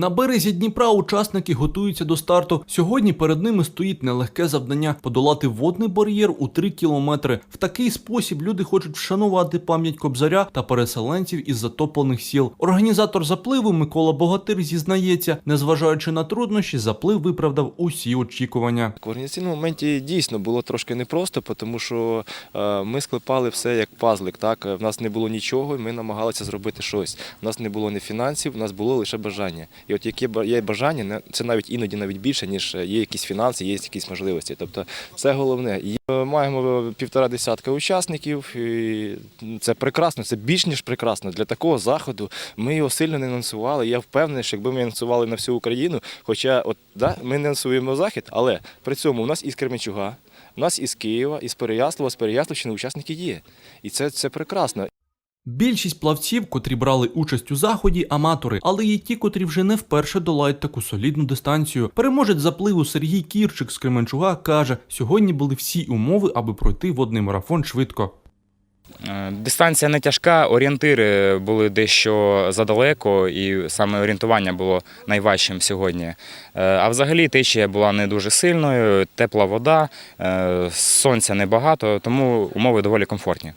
На березі Дніпра учасники готуються до старту. Сьогодні перед ними стоїть нелегке завдання подолати водний бар'єр у 3 кілометри. В такий спосіб люди хочуть вшанувати пам'ять кобзаря та переселенців із затоплених сіл. Організатор запливу Микола Богатир зізнається, незважаючи на труднощі, заплив виправдав усі очікування. В організаційному моменті дійсно було трошки непросто, тому що е, ми склепали все як пазлик. Так? В нас не було нічого, ми намагалися зробити щось. У нас не було ні фінансів, у нас було лише бажання. І от яке є бажання, це навіть іноді навіть більше, ніж є якісь фінанси, є якісь можливості. Тобто це головне. І, е, Маємо півтора десятка учасників, і це прекрасно, це більш ніж прекрасно. Для такого заходу ми його сильно не анонсували. Я впевнений, що якби ми анонсували на всю Україну, хоча от да, ми не анонсуємо захід, але при цьому у нас із Кременчуга, у нас із Києва, із Переяслава, з Переяславщини учасники є. І це, це прекрасно. Більшість плавців, котрі брали участь у заході, аматори, але є ті, котрі вже не вперше долають таку солідну дистанцію. Переможець запливу Сергій Кірчик з Кременчуга каже: сьогодні були всі умови, аби пройти водний марафон швидко. Е, Дистанція не тяжка, орієнтири були дещо задалеко, і саме орієнтування було найважчим сьогодні. Е, А взагалі течія була не дуже сильною, тепла вода, е, сонця небагато, тому умови доволі комфортні.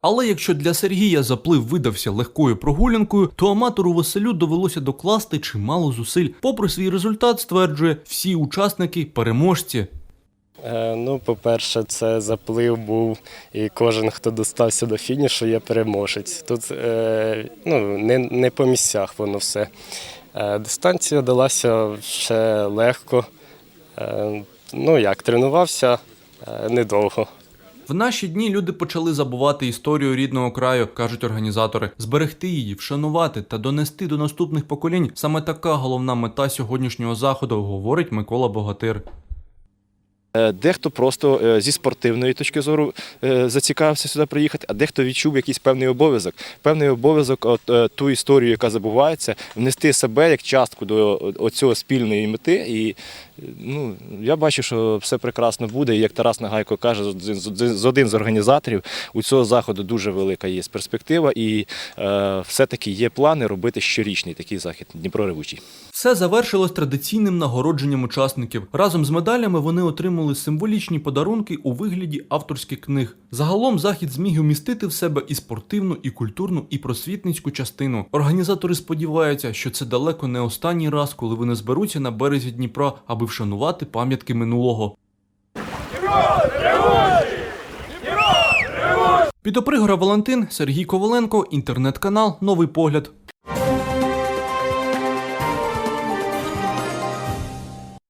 Але якщо для Сергія заплив видався легкою прогулянкою, то аматору Василю довелося докласти чимало зусиль. Попри свій результат, стверджує, всі учасники переможці. Е, Ну, по-перше, це заплив був, і кожен, хто достався до фінішу, є переможець. Тут е, ну, не, не по місцях воно все. Е, Дистанція далася ще легко. Е, Ну як, тренувався е, недовго. В наші дні люди почали забувати історію рідного краю, кажуть організатори, зберегти її, вшанувати та донести до наступних поколінь. Саме така головна мета сьогоднішнього заходу, говорить Микола Богатир. Е, Дехто просто е, зі спортивної точки зору е, зацікавився сюди приїхати, а дехто відчув якийсь певний обов'язок. Певний обов'язок, от ту історію, яка забувається, внести себе як частку до оцього спільної мети. І ну, я бачу, що все прекрасно буде. І як Тарас Нагайко каже, з один з організаторів, у цього заходу дуже велика є перспектива, і е, все-таки є плани робити щорічний такий захід Дніпро Ревучий. Все завершилось традиційним нагородженням учасників. Разом з медалями вони отримали символічні подарунки у вигляді авторських книг. Загалом захід зміг умістити в себе і спортивну, і культурну, і просвітницьку частину. Організатори сподіваються, що це далеко не останній раз, коли вони зберуться на березі Дніпра, аби вшанувати пам'ятки минулого. Підопригора Валентин, Сергій Коваленко, інтернет-канал Новий погляд.